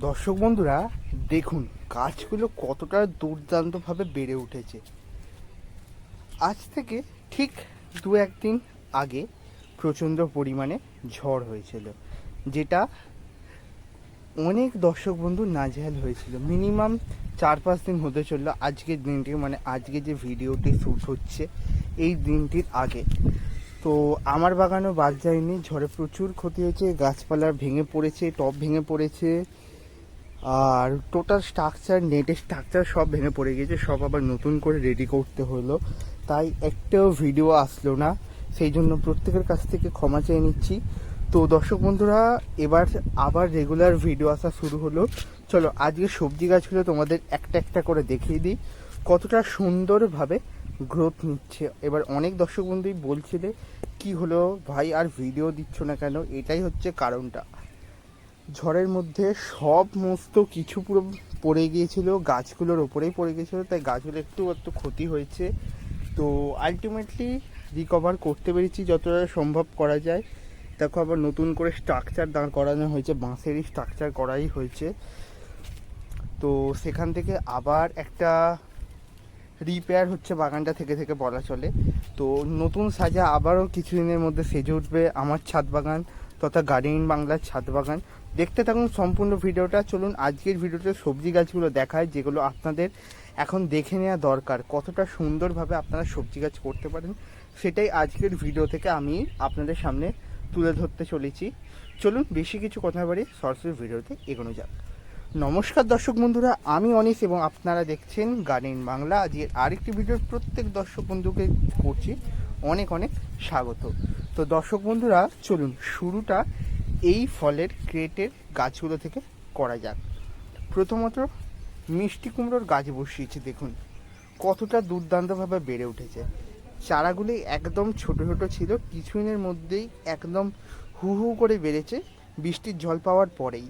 দর্শক বন্ধুরা, দেখুন গাছগুলো কতটা দুর্দান্তভাবে বেড়ে উঠেছে। আজ থেকে ঠিক দু একদিন আগে প্রচণ্ড পরিমাণে ঝড় হয়েছিল, যেটা অনেক দর্শক বন্ধু নাজেহাল হয়েছিল। মিনিমাম চার পাঁচ দিন হতে চলল আজকের দিনটি মানে আজকে যে ভিডিওটি শ্যুট হচ্ছে এই দিনটির আগে। তো আমার বাগানও বাদ যায়নি, ঝড়ে প্রচুর ক্ষতি হয়েছে, গাছপালা ভেঙে পড়েছে, টব ভেঙে পড়েছে আর টোটাল স্ট্রাকচার নেটের স্ট্রাকচার সব ভেঙে পড়ে গেছে সব আবার নতুন করে রেডি করতে হলো। তাই একটাও ভিডিও আসলো না, সেই জন্য প্রত্যেকের কাছ থেকে ক্ষমা চেয়ে নিচ্ছি। তো দর্শক বন্ধুরা, এবার আবার রেগুলার ভিডিও আসা শুরু হলো। চলো, আজকে সবজি গাছগুলো তোমাদের একটা একটা করে দেখিয়ে দিই। কতটা সুন্দরভাবে গ্রোথ নিচ্ছে। এবার অনেক দর্শক বন্ধুই বলছিলে, কি হলো? ভাই, আর ভিডিও দিচ্ছ না কেন? এটাই হচ্ছে কারণটা। ঝড়ের মধ্যে সমস্ত কিছু পুরো পড়ে গিয়েছিল, গাছগুলোর ওপরেই পড়ে গিয়েছিল, তাই গাছগুলো একটু একটু ক্ষতি হয়েছে। তো আলটিমেটলি রিকভার করতে পেরেছি যতটা সম্ভব করা যায়। দেখো আবার নতুন করে স্ট্রাকচার দাঁড় করানো হয়েছে, বাঁশেরই স্ট্রাকচার করাই হয়েছে। তো সেখান থেকে আবার একটা রিপেয়ার হচ্ছে বাগানটা থেকে থেকে বলা চলে। তো নতুন সাজা আবারও কিছুদিনের মধ্যে সেজে উঠবে আমার ছাদ বাগান। তথা গার্ডেন বাংলার ছাদ বাগান। দেখতে থাকুন সম্পূর্ণ ভিডিওটা। চলুন আজকের ভিডিওতে সবজি গাছগুলো দেখায়, যেগুলো আপনাদের এখন দেখে নেওয়া দরকার, কতটা সুন্দরভাবে আপনারা সবজি গাছ করতে পারেন। সেটাই আজকের ভিডিও থেকে আমি আপনাদের সামনে তুলে ধরতে চলেছি। চলুন বেশি কিছু কথা বাড়ি সরাসরি ভিডিওতে এগোনো যাক। নমস্কার দর্শক বন্ধুরা, আমি অনিশ এবং আপনারা দেখছেন গার্ডেন বাংলা। আজকের আরেকটি ভিডিওর প্রত্যেক দর্শক বন্ধুকে করছি অনেক অনেক স্বাগত। তো দর্শক বন্ধুরা, চলুন শুরুটা এই ফলের ক্রেটের গাছগুলো থেকে করা যাক। প্রথমত মিষ্টি কুমড়োর গাছ বসিয়েছি, দেখুন। কতটা দুর্দান্তভাবে বেড়ে উঠেছে। চারাগুলি একদম ছোট ছোট ছিল, কিছুদিনের মধ্যেই একদম হু হু করে বেড়েছে, বৃষ্টির জল পাওয়ার পরেই।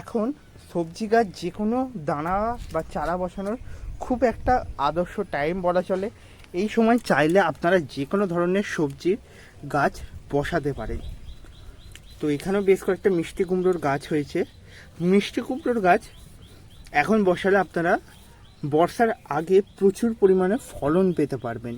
এখন সবজি গাছ যে কোনো দানা বা চারা বসানোর খুব একটা আদর্শ টাইম বলা চলে। এই সময় চাইলে আপনারা যে কোনো ধরনের সবজির গাছ বসাতে পারে। তো এখানেও বেশ কয়েকটা মিষ্টি কুমড়োর গাছ হয়েছে। মিষ্টি কুমড়োর গাছ এখন বসালে আপনারা বর্ষার আগে প্রচুর পরিমাণে ফলন পেতে পারবেন।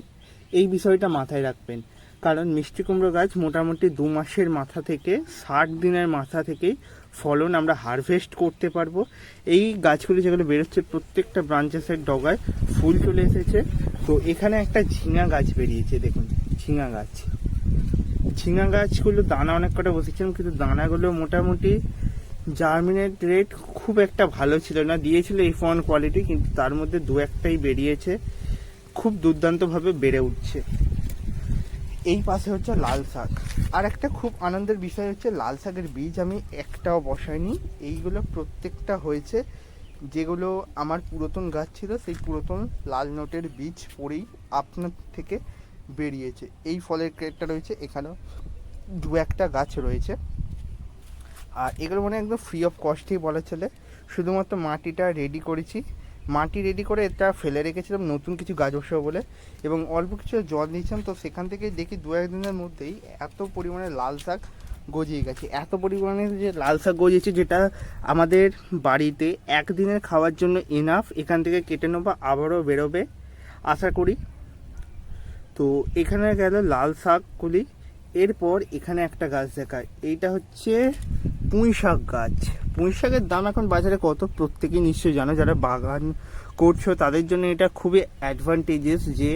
এই বিষয়টা মাথায় রাখবেন। কারণ মিষ্টি কুমড়ো গাছ মোটামুটি দু মাসের মাথা থেকে, ষাট দিনের মাথা থেকেই ফলন আমরা হারভেস্ট করতে পারব। এই গাছগুলি যেগুলো বেরোচ্ছে প্রত্যেকটা ব্রাঞ্চেসের ডগায় ফুল চলে এসেছে। তো এখানে একটা ঝিঙা গাছ বেরিয়েছে, দেখুন, ঝিঙা গাছ। ঝিঙা গাছগুলো দানা অনেক কটা বসেছিলাম, কিন্তু দানাগুলো মোটামুটি জার্মিনেট রেট খুব একটা ভালো ছিল না। দিয়েছিল এই ফোন কোয়ালিটি কিন্তু তার মধ্যে দু একটাই বেরিয়েছে। খুব দুর্দান্তভাবে বেড়ে উঠছে। এই পাশে হচ্ছে লাল শাক। আর একটা খুব আনন্দের বিষয় হচ্ছে, লাল শাকের বীজ আমি একটাও বসাইনি। এইগুলো প্রত্যেকটা হয়েছে। যেগুলো আমার পুরাতন গাছ ছিল, সেই পুরাতন লাল নোটের বীজ পরেই আপনার থেকে বেরিয়েছে। এই ফলের ক্রেটটা রয়েছে, এখানেও দু একটা গাছ রয়েছে। আর এগুলো মানে একদম ফ্রি অফ কস্টেই বলা চলে। শুধুমাত্র মাটিটা রেডি করেছি। মাটি রেডি করে এটা ফেলে রেখেছিলাম, নতুন কিছু গাছ বসাবো বলে। এবং অল্প কিছু জল দিয়েছিলাম তো সেখান থেকে দেখি দু একদিনের মধ্যেই এত পরিমাণে লাল শাক গজিয়ে গেছে। এত পরিমাণে যে লাল শাক গজিয়েছে, যেটা আমাদের বাড়িতে একদিনের খাওয়ার জন্য এনাফ এখান থেকে কেটে নেব, আবারও বেরোবে। আশা করি তো এখানে গেল লাল শাকগুলি। এরপর এখানে একটা গাছ দেখায়। এইটা হচ্ছে পুঁই শাক গাছ। পুঁই শাকের দাম এখন বাজারে কত? প্রত্যেকেই নিশ্চয়ই জানো, যারা বাগান করছ, তাদের জন্য এটা খুবই অ্যাডভান্টেজেস যে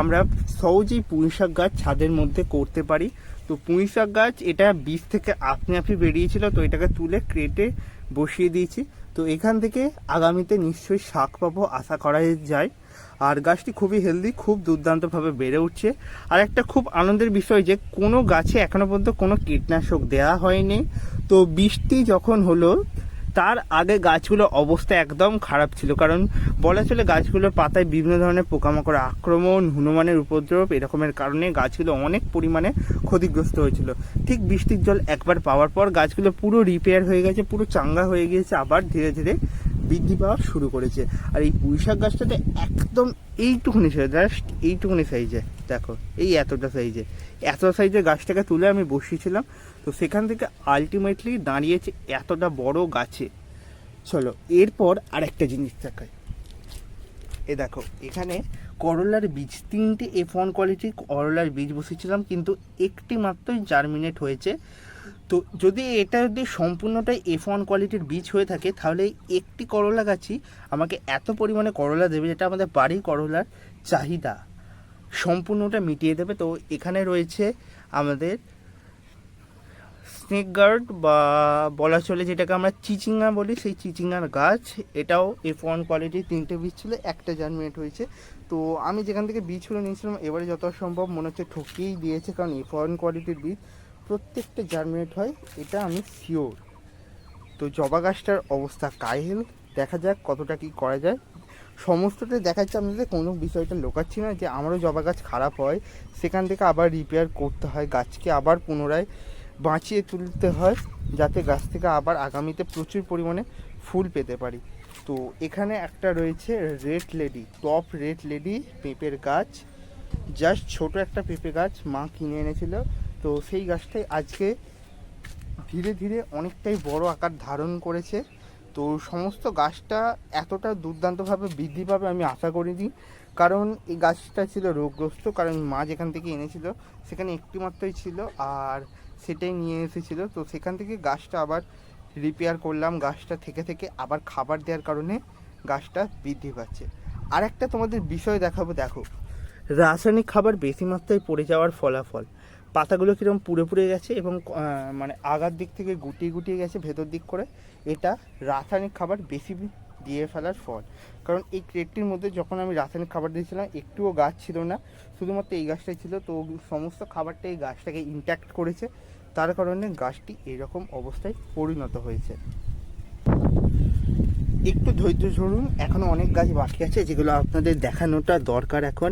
আমরা সহজেই পুঁই শাক গাছ ছাদের মধ্যে করতে পারি। তো পুঁই শাক গাছ, এটা বীজ থেকে আপনি আপনি বেরিয়েছিল, তো এটাকে তুলে ক্রেটে বসিয়ে দিয়েছি। তো এখান থেকে আগামীতে নিশ্চয়ই শাক পাবো, আশা করা যায়। আর গাছটি খুবই হেলদি খুব দুর্দান্তভাবে বেড়ে উঠছে। আর একটা খুব আনন্দের বিষয় যে, কোনো গাছে এখনও পর্যন্ত কোনো কীটনাশক দেওয়া হয়নি। তো বৃষ্টি যখন হলো, তার আগে গাছগুলোর অবস্থা একদম খারাপ ছিল। কারণ বলা চলে গাছগুলোর পাতায় বিভিন্ন ধরনের পোকামাকড় আক্রমণ, হনুমানের উপদ্রব এরকমের কারণে গাছগুলো অনেক পরিমাণে ক্ষতিগ্রস্ত হয়েছিল। ঠিক বৃষ্টির জল একবার পাওয়ার পর গাছগুলো পুরো রিপেয়ার হয়ে গেছে, পুরো চাঙ্গা হয়ে গিয়েছে। আবার ধীরে ধীরে বৃদ্ধি পাওয়া শুরু করেছে। আর এই পুঁইশাক গাছটাতে একদম এইটুকুনি সাইজ জাস্ট এইটুকুনি সাইজে, দেখো, এই এতটা সাইজে। এত সাইজের গাছটাকে তুলে আমি বসিয়েছিলাম, তো সেখান থেকে আলটিমেটলি দাঁড়িয়েছে এতটা বড় গাছে। চলো, এরপর আরেকটা জিনিস দেখাই। এ দেখো, এখানে করলার বীজ, তিনটে এফ ওয়ান কোয়ালিটির করলার বীজ বসেছিলাম কিন্তু একটি মাত্রই জার্মিনেট হয়েছে। তো যদি এটা যদি সম্পূর্ণটাই এফ ওয়ান কোয়ালিটির বীজ হয়ে থাকে, তাহলে একটি করলা গাছই আমাকে এত পরিমাণে করলা দেবে যেটা আমাদের বাড়ির করলার চাহিদা। সম্পূর্ণটা মিটিয়ে দেবে। তো এখানে রয়েছে আমাদের স্নেক গার্ড বা বলা চলে যেটাকে আমরা চিচিঙ্গা বলি, সেই চিচিঙ্গার গাছ। এটাও এফ ওয়ান কোয়ালিটির তিনটে বীজ ছিল, একটা জার্মিনেট হয়েছে। তো আমি যেখান থেকে বীজগুলো নিয়েছিলাম, এবারে যত সম্ভব মনে হচ্ছে ঠকিয়েই দিয়েছে, কারণ এফ ওয়ান কোয়ালিটির বীজ প্রত্যেকটা জার্মিনেট হয়, এটা আমি শিওর তো জবা গাছটার অবস্থা কাহিল দেখা যাক কতটা কি করা যায়। সমস্তটা দেখাচ্ছে আপনাদের, কোনো বিষয়টা লোকাচ্ছি না যে আমারও জবা গাছ খারাপ হয়, সেখান থেকে আবার রিপেয়ার করতে হয়, গাছকে আবার পুনরায় বাঁচিয়ে তুলতে হয়, যাতে গাছ থেকে আবার আগামীতে প্রচুর পরিমাণে ফুল পেতে পারি। তো এখানে একটা রয়েছে red lady top red lady পেঁপের গাছ জাস্ট ছোট একটা পেঁপে গাছ মা কিনে এনেছিল। তো সেই গাছটাই আজকে ধীরে ধীরে অনেকটাই বড় আকার ধারণ করেছে। তো সমস্ত গাছটা এতটা দুর্দান্তভাবে বৃদ্ধি পাবে আমি আশা করিনি। কারণ এই গাছটা ছিল রোগগ্রস্ত, কারণ মা যেখান থেকে এনেছিল সেখানে একটি মাত্রই ছিল আর সেটাই নিয়ে এসেছিল। তো সেখান থেকে গাছটা আবার রিপেয়ার করলাম, গাছটা থেকে থেকে আবার খাবার দেওয়ার কারণে গাছটা বৃদ্ধি পাচ্ছে। আর একটা তোমাদের বিষয় দেখাবো, দেখো। রাসায়নিক খাবার বেশি মাত্রায় পড়ে যাওয়ার ফলাফল। পাতাগুলো কীরকম পুড়ে পুড়ে গেছে এবং মানে আগার দিক থেকে গুটিয়ে গুটিয়ে গেছে ভেতর দিক করে, এটা রাসায়নিক খাবার বেশি দিয়ে ফেলার ফল। কারণ এই ক্রেটটির মধ্যে যখন আমি রাসায়নিক খাবার দিয়েছিলাম, একটুও গাছ ছিল না। শুধুমাত্র এই গাছটাই ছিল, তো সমস্ত খাবারটা এই গাছটাকে ইন্ট্যাক্ট করেছে। তার কারণে গাছটি এরকম অবস্থায় পরিণত হয়েছে। একটু ধৈর্য ধরুন এখনও অনেক গাছ বাকি আছে যেগুলো আপনাদের দেখানোটা দরকার এখন।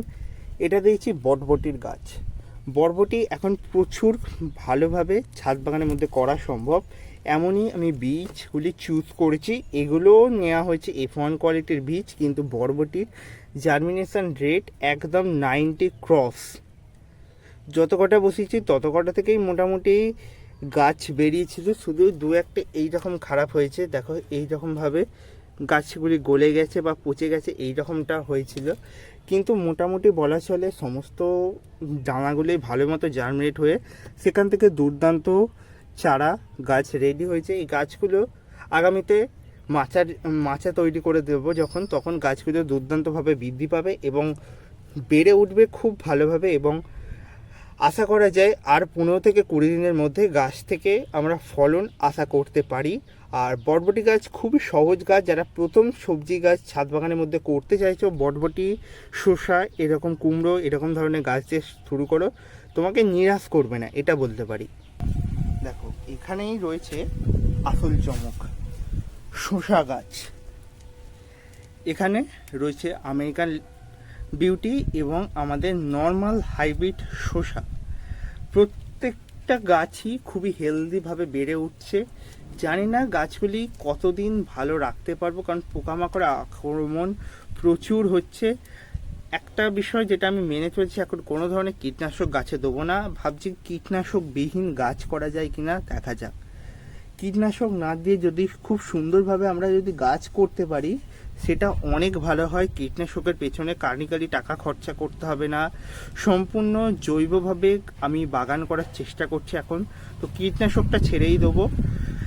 এটা দিয়েছি বটবটির গাছ। বরবটি এখন প্রচুর ভালোভাবে ছাদ বাগানের মধ্যে করা সম্ভব। এমনই আমি বীজগুলি চুজ করেছি। এগুলো নেওয়া হয়েছে এফ ওয়ান কোয়ালিটির বীজ, কিন্তু বরবটির জার্মিনেশন রেট একদম নাইনটি ক্রস যত কটা বসিয়েছি, তত কটা থেকেই মোটামুটি গাছ বেরিয়েছিল। শুধু দু একটা এই রকম খারাপ হয়েছে। দেখো এই রকমভাবে গাছগুলি গলে গেছে বা পচে গেছে এই রকমটা হয়েছিল। কিন্তু মোটামুটি বলা চলে সমস্ত দানাগুলি ভালো মতো জার্মিনেট হয়ে সেখান থেকে দুর্দান্ত চারা গাছ রেডি হয়েছে। এই গাছগুলো আগামীতে মাচার, মাচা তৈরি করে দেব যখন, তখন গাছগুলো দুর্দান্তভাবে বৃদ্ধি পাবে এবং বেড়ে উঠবে খুব ভালোভাবে এবং আশা করা যায় আর পনেরো থেকে কুড়ি দিনের মধ্যে গাছ থেকে আমরা ফলন আশা করতে পারি। আর বটবটি গাছ খুবই সহজ গাছ, যারা প্রথম সবজি গাছ ছাদ বাগানের মধ্যে করতে চাইছো, বটবটি, শসা, এরকম কুমড়ো, এরকম ধরনের গাছ দিয়ে শুরু করো, তোমাকে নিরাশ করবে না, এটা বলতে পারি। দেখো, এখানেই রয়েছে আসল চমক, শসা গাছ। এখানে রয়েছে আমেরিকান বিউটি এবং আমাদের নর্মাল হাইব্রিড শসা প্রত্যেকটা গাছই খুবই হেলদিভাবে বেড়ে উঠছে। জানি না গাছগুলি কতদিন ভালো রাখতে পারব, কারণ পোকামাকড় আক্রমণ প্রচুর হচ্ছে। একটা বিষয় যেটা আমি মেনে চলছি, এখন কোনো ধরনের কীটনাশক গাছে দেবো না। ভাবছি কীটনাশক বিহীন গাছ করা যায় কি না দেখা যাক। কীটনাশক না দিয়ে যদি খুব সুন্দরভাবে আমরা যদি গাছ করতে পারি সেটা অনেক ভালো হয়। কীটনাশকের পেছনে কার্নিকালি টাকা খরচা করতে হবে না। সম্পূর্ণ জৈবভাবে আমি বাগান করার চেষ্টা করছি এখন। তো কীটনাশকটা ছেড়েই দেবো।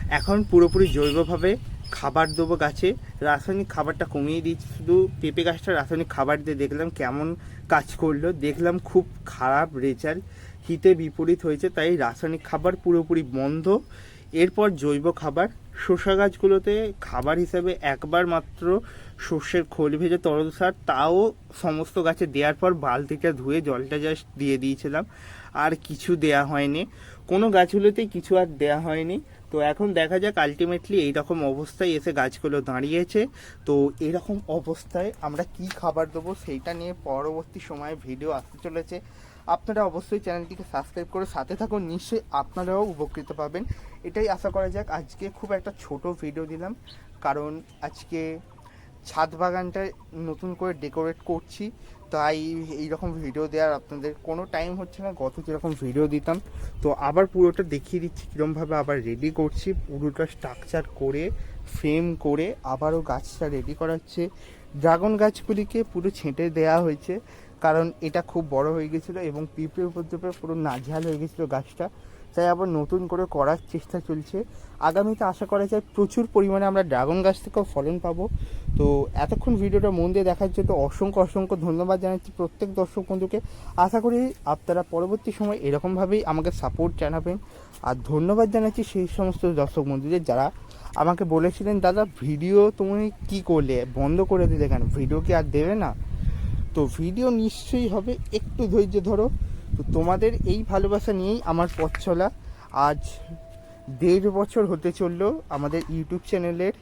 এখন পুরোপুরি জৈবভাবে খাবার দেবো গাছে। রাসায়নিক খাবারটা কমিয়ে দিচ্ছি শুধু পেঁপে গাছটা রাসায়নিক খাবার দিয়ে দেখলাম কেমন কাজ করল। দেখলাম খুব খারাপ রেজাল্ট। হিতে বিপরীত হয়েছে, তাই রাসায়নিক খাবার পুরোপুরি বন্ধ। এরপর জৈব খাবার। শসা গাছগুলোতে খাবার হিসেবে একবার মাত্র সর্ষের খোল ভেজে তরল সার, তাও সমস্ত গাছে দেওয়ার পর বালতিটা ধুয়ে জলটা জাস্ট দিয়ে দিয়েছিলাম। আর কিছু দেয়া হয়নি। কোনো গাছগুলোতেই কিছু আর দেয়া হয়নি। তো এখন দেখা যাক আলটিমেটলি এইরকম অবস্থায় এসে গাছগুলো দাঁড়িয়েছে। তো এরকম অবস্থায় আমরা কি খাবার দেবো সেইটা নিয়ে পরবর্তী সময়ে ভিডিও আসতে চলেছে। আপনারা অবশ্যই চ্যানেলটিকে সাবস্ক্রাইব করে সাথে থাকুন। নিশ্চয়ই আপনারাও উপকৃত পাবেন। এটাই আশা করা যাক, আজকে খুব একটা ছোট ভিডিও দিলাম। কারণ আজকে ছাদ বাগানটা নতুন করে ডেকোরেট করছি। তাই এইরকম ভিডিও দেওয়ার আপনাদের কোনো টাইম হচ্ছে না। গত যেরকম ভিডিও দিতাম, তো আবার পুরোটা দেখিয়ে দিচ্ছি কীরমভাবে আবার রেডি করছি। পুরোটা স্ট্রাকচার করে ফ্রেম করে, আবারও গাছটা রেডি করা হচ্ছে। ড্রাগন গাছগুলিকে পুরো ছেঁটে দেওয়া হয়েছে। কারণ এটা খুব বড় হয়ে গেছিল এবং পিঁপড়ে উপদ্রবে পুরো নাজেহাল হয়ে গেছিল গাছটা। তাই আবার নতুন করে করার চেষ্টা চলছে। আগামীতে আশা করা যায় প্রচুর পরিমাণে আমরা ড্রাগন গাছ থেকেও ফলন পাবো। তো এতক্ষণ ভিডিওটা মন দিয়ে দেখার জন্য অসংখ্য অসংখ্য ধন্যবাদ জানাচ্ছি প্রত্যেক দর্শক বন্ধুকে। আশা করি আপনারা পরবর্তী সময় এরকমভাবেই আমাকে সাপোর্ট জানাবেন। আর ধন্যবাদ জানাচ্ছি সেই সমস্ত দর্শক বন্ধুদের যারা আমাকে বলেছিলেন, দাদা, ভিডিও তুমি কি করলে? বন্ধ করে দিলে কেন? ভিডিও কি আর দেবে না? তো ভিডিও নিশ্চয়ই হবে। একটু ধৈর্য ধরো। তো তোমাদের এই ভালোবাসা নিয়েই আমার পথ চলা। আজ দেড় বছর হতে চলল আমাদের ইউটিউব চ্যানেলের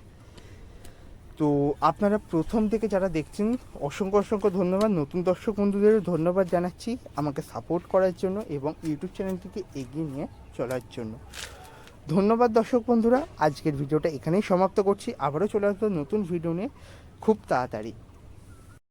তো আপনারা প্রথম থেকে যারা দেখছেন, অসংখ্য অসংখ্য ধন্যবাদ। নতুন দর্শক বন্ধুদেরও ধন্যবাদ জানাচ্ছি আমাকে সাপোর্ট করার জন্য এবং ইউটিউব চ্যানেলটিকে এগিয়ে নিয়ে চলার জন্য। ধন্যবাদ দর্শক বন্ধুরা। আজকের ভিডিওটা এখানেই সমাপ্ত করছি। আবারও চলে আসব নতুন ভিডিও নিয়ে। খুব তাড়াতাড়ি।